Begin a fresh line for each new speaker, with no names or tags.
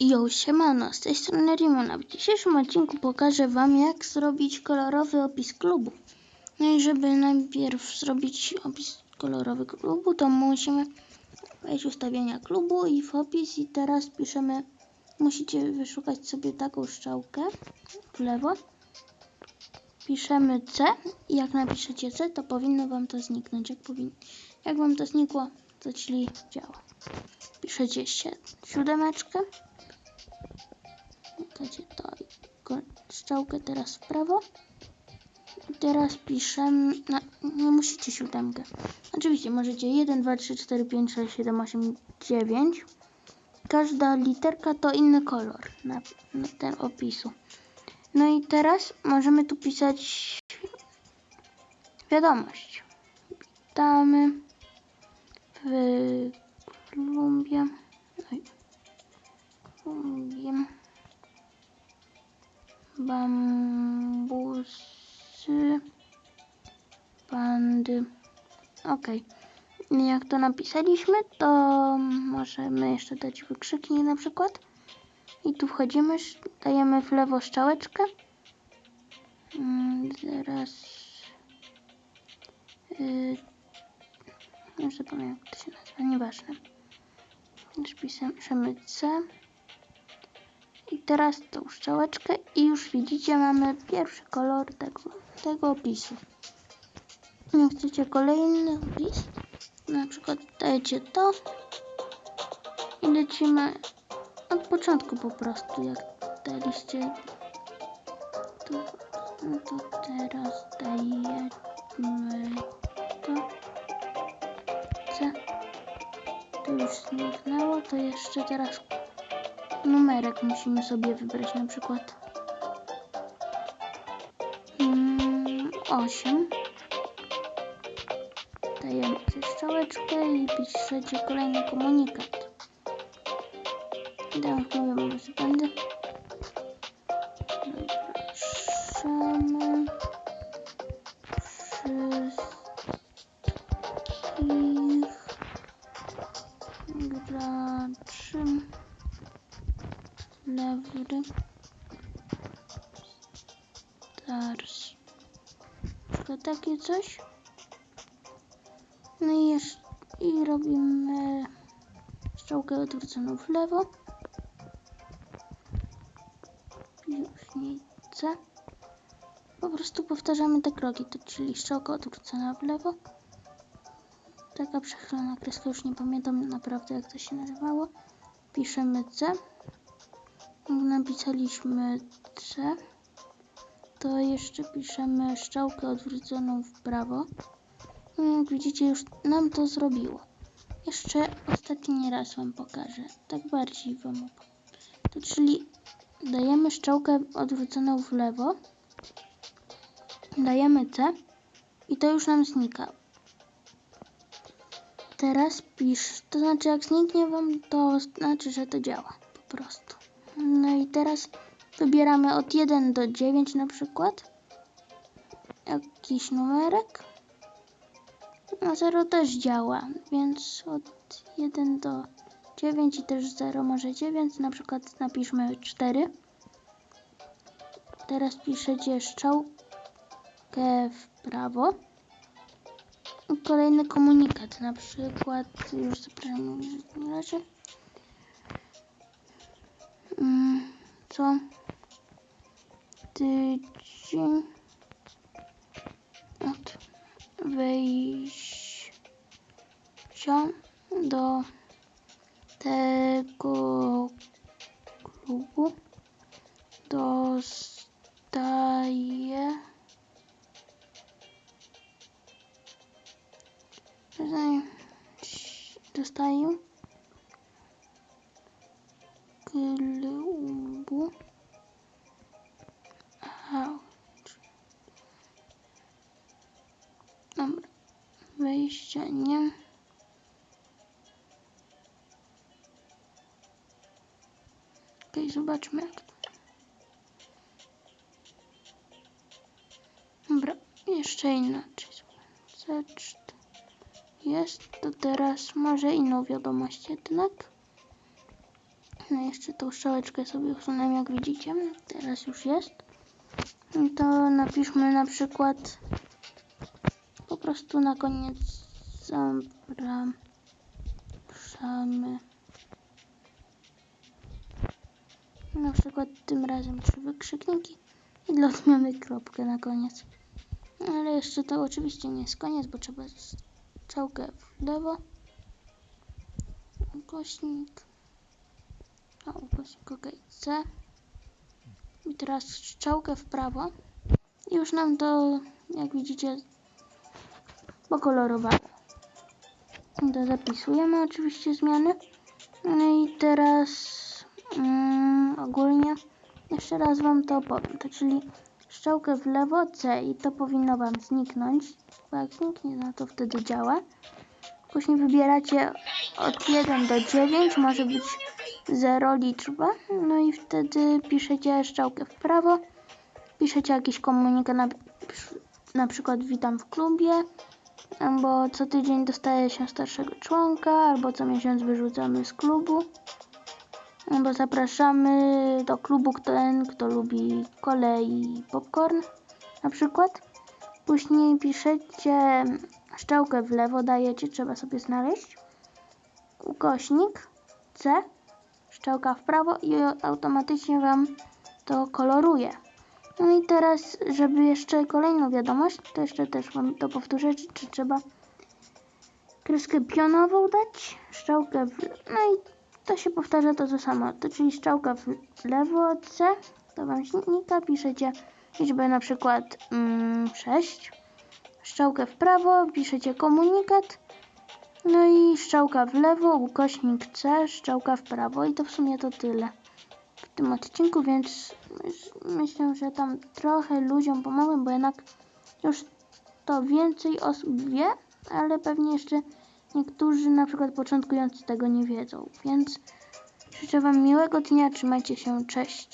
Jo, siemano, z tej strony Rimona. W dzisiejszym odcinku pokażę Wam, jak zrobić kolorowy opis klubu. No i żeby najpierw zrobić opis kolorowy klubu, to musimy wejść ustawienia klubu i w opis i teraz piszemy, musicie wyszukać sobie taką strzałkę w lewo. Piszemy C i jak napiszecie C, to powinno Wam to zniknąć. Jak, powin... jak Wam to znikło, to czyli działa. Piszecie si- siódemeczkę. Klikacie to strzałkę teraz w prawo. I teraz piszemy, no, nie musicie siódemkę. Oczywiście możecie 1, 2, 3, 4, 5, 6, 7, 8, 9. Każda literka to inny kolor na, na ten opisu. No i teraz możemy tu pisać wiadomość. Witamy w klubie. Oj, klubie bambusy pandy. Ok. Jak to napisaliśmy, to możemy jeszcze dać wykrzyknik na przykład. I tu wchodzimy, dajemy w lewo strzałeczkę. Mm, Zaraz. Yy, już zapomniałem, jak to się nazywa, nieważne. Już piszemy C. I teraz tą strzałeczkę i już widzicie, mamy pierwszy kolor tego, tego opisu. Jak chcecie kolejny opis, na przykład dajecie to i lecimy od początku po prostu, jak daliście tu, no to teraz dajemy to To już zniknęło, to jeszcze teraz numerek musimy sobie wybrać, na przykład mm, 8. Dajemy strzałeczkę i piszecie kolejny komunikat. Dam bo będę. Lewry Stars. Tylko takie coś. No i jeszcze i robimy strzałkę odwróconą w lewo. Różnice. Po prostu powtarzamy te kroki, to czyli strzałka odwrócona w lewo. Taka przechylona kreska, już nie pamiętam naprawdę jak to się nazywało. Piszemy C. Napisaliśmy C, to jeszcze piszemy strzałkę odwróconą w prawo. No jak widzicie, już nam to zrobiło. Jeszcze ostatni raz Wam pokażę. Tak bardziej Wam. To czyli dajemy strzałkę odwróconą w lewo. Dajemy C i to już nam znika. Teraz pisz, to znaczy jak zniknie Wam, to znaczy, że to działa po prostu. No i teraz wybieramy od 1 do 9 na przykład. Jakiś numerek. No 0 też działa, więc od 1 do 9 i też 0 może 9. Na przykład napiszmy 4. Teraz piszecie strzałkę w prawo. Kolejny komunikat, na przykład już zapomniałem, że nie leży. Mm, co? Tydzień od wejścia do tego klubu dostaje dostaję klubu wejście nie. Okej, zobaczmy jak to. Dobra, jeszcze inaczej. Zacz jest, to teraz może inną wiadomość jednak. No jeszcze tą strzałeczkę sobie usunę, jak widzicie. Teraz już jest. I to napiszmy na przykład po prostu na koniec zapraszamy. Na przykład tym razem trzy wykrzykniki i dla odmiany kropkę na koniec. Ale jeszcze to oczywiście nie jest koniec, bo trzeba strzałkę w lewo, ukośnik, a ukośnik ok, C i teraz strzałkę w prawo i już nam to, jak widzicie, pokolorowało. To zapisujemy oczywiście zmiany. No i teraz mm, ogólnie jeszcze raz Wam to opowiem. To czyli strzałkę w lewo C i to powinno Wam zniknąć. Bo jak zniknie, no to wtedy działa. Później wybieracie od 1 do 9, może być 0 liczba. No i wtedy piszecie strzałkę w prawo. Piszecie jakiś komunikat, na, na przykład witam w klubie. Albo co tydzień dostaje się starszego członka, albo co miesiąc wyrzucamy z klubu. Albo zapraszamy do klubu ten, kto lubi kole i popcorn, na przykład. Później piszecie strzałkę w lewo, dajecie, trzeba sobie znaleźć. Ukośnik C, strzałka w prawo i automatycznie Wam to koloruje. No i teraz, żeby jeszcze kolejną wiadomość, to jeszcze też Wam to powtórzę, czy, czy trzeba kreskę pionową dać, strzałkę w... no i to się powtarza to, to samo, to czyli strzałka w lewo C, to Wam znika, piszecie liczbę na przykład mm, 6, strzałkę w prawo, piszecie komunikat, no i strzałka w lewo, ukośnik C, strzałka w prawo i to w sumie to tyle w tym odcinku, więc myślę, że tam trochę ludziom pomogłem, bo jednak już to więcej osób wie, ale pewnie jeszcze niektórzy na przykład początkujący tego nie wiedzą, więc życzę Wam miłego dnia, trzymajcie się, cześć.